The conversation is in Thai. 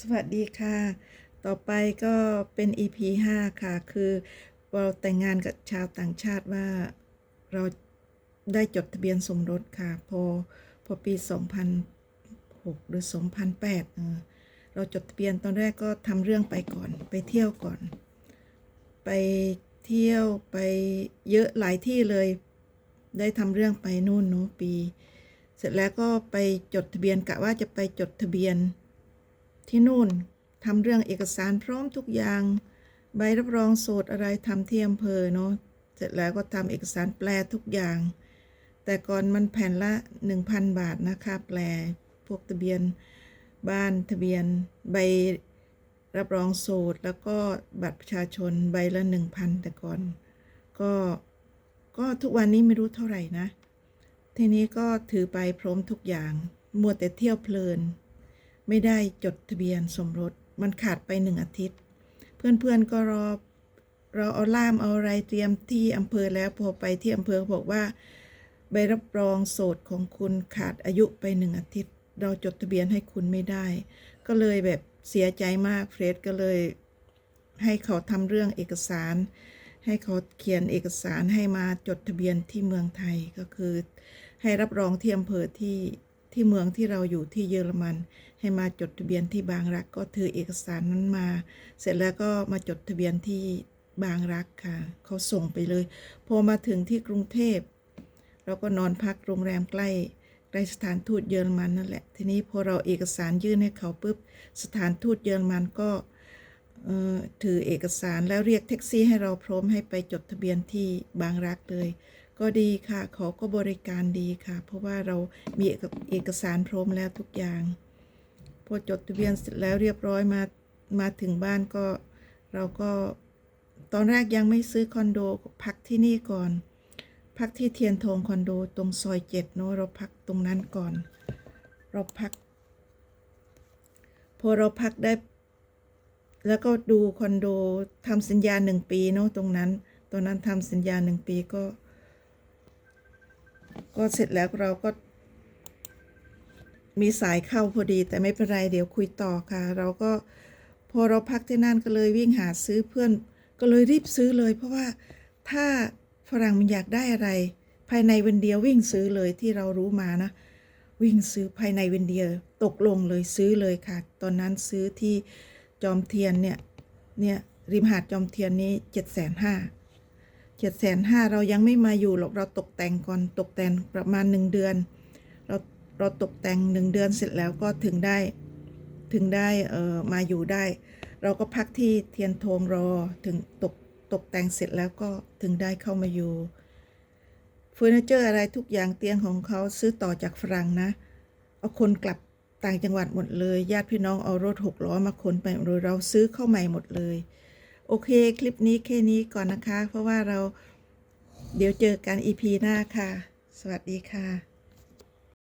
สวัสดีค่ะ ต่อไปก็เป็น EP 5 ค่ะ คือเราแต่งงานกับชาวต่างชาติว่าเราได้จดทะเบียนสมรสค่ะ พอพอปี 2006 หรือ 2008เออเราจดทะเบียนตอนแรกก็ทำเรื่องไปก่อน ไปเที่ยวก่อน ไปเที่ยวไปเยอะหลายที่เลย ได้ทำเรื่องไปนู่นเนาะปี เสร็จแล้วก็ไปจดทะเบียนกะว่าจะไปจดทะเบียน ที่นู่นทำเรื่องเอกสารพร้อมทุกอย่าง ใบรับรองโสดอะไรทำที่อำเภอเนาะเสร็จแล้วก็ทำเอกสารแปลทุกอย่าง แต่ก่อนมันแผ่นละ 1,000 บาทนะคะแปลพวกทะเบียนบ้านทะเบียนใบรับรองโสดแล้วก็บัตรประชาชนใบละ 1,000 แต่ก่อน ก็ก็ทุกวันนี้ไม่รู้เท่าไหร่นะ ทีนี้ก็ถือไปพร้อมทุกอย่างมัวแต่เที่ยวเพลิน ไม่ได้จดทะเบียนสมรส มันขาดไปหนึ่งอาทิตย์ เพื่อนๆก็รอเราเอาล่ามเอาอะไรเตรียมที่อำเภอแล้วพอไปที่อำเภอบอกว่าใบรับรองโสดของคุณขาดอายุไปหนึ่งอาทิตย์ เราจดทะเบียนให้คุณไม่ได้ ก็เลยแบบเสียใจมากเฟรดก็เลย ให้เขาทำเรื่องเอกสาร ให้เขาเขียนเอกสารให้มาจดทะเบียนที่เมืองไทยก็คือ ให้รับรองที่อำเภอที่ ที่เมืองที่เราอยู่ที่เยอรมัน ให้มาจดทะเบียนที่บางรัก ก็ถือเอกสารนั้นมา เสร็จแล้วก็มาจดทะเบียนที่บางรักค่ะ เขาส่งไปเลย พอมาถึงที่กรุงเทพเราก็นอนพักโรงแรมใกล้ใกล้สถานทูตเยอรมันนั่นแหละ ทีนี้พอเราเอกสารยื่นให้เขาปุ๊บสถานทูตเยอรมันก็ถือเอกสารแล้วเรียกแท็กซี่ให้เราพร้อมให้ไปจดทะเบียนที่บางรักเลย ก็ดีค่ะ เขาก็บริการดีค่ะ เพราะว่าเรามีเอกสารพร้อมแล้วทุกอย่าง พอจดทะเบียนเสร็จแล้วเรียบร้อยมามาถึงบ้านก็เราก็ตอนแรกยังไม่ซื้อคอนโดพักที่นี่ก่อน พักที่เทียนทองคอนโดตรงซอยเจ็ดเนาะเราพักตรงนั้นก่อน เราพัก พอเราพักได้ แล้วก็ดูคอนโดทำสัญญาหนึ่งปีเนาะตรงนั้น ตอนนั้นทำสัญญาหนึ่งปีก็ ก็เสร็จแล้วเราก็ มีสายเข้าพอดี แต่ไม่เป็นไรเดี๋ยวคุยต่อค่ะ เราก็พอเราพักที่นั่นก็เลยวิ่งหาซื้อเพื่อน ก็เลยรีบซื้อเลย เพราะว่าถ้าฝรั่งมันอยากได้อะไร ภายในวันเดียววิ่งซื้อเลยที่เรารู้มานะ วิ่งซื้อภายในวันเดียว ตกลงเลยซื้อเลยค่ะ ตอนนั้นซื้อที่จอมเทียนเนี่ยเนี่ยริมหาดจอมเทียนนี้เจ็ดแสนห้า เจ็ดแสนห้าเรายังไม่มาอยู่หรอกเราตกแต่งก่อนตกแต่งประมาณหนึ่งเดือน เราเราตกแต่งหนึ่งเดือนเสร็จแล้วก็ถึงได้ถึงได้เอ่อมาอยู่ได้ เราก็พักที่เทียนโทงรอถึงตกตกแต่งเสร็จแล้วก็ถึงได้เข้ามาอยู่เฟอร์นิเจอร์อะไรทุกอย่างเตียงของเขาซื้อต่อจากฝรั่งนะ เอาคนกลับต่างจังหวัดหมดเลย ญาติพี่น้องเอารถหกล้อมาขนไปเลยเราซื้อเข้าใหม่หมดเลย โอเคคลิปนี้แค่นี้ก่อนนะคะ เพราะว่าเราเดี๋ยวเจอกัน EP หน้าค่ะ สวัสดีค่ะ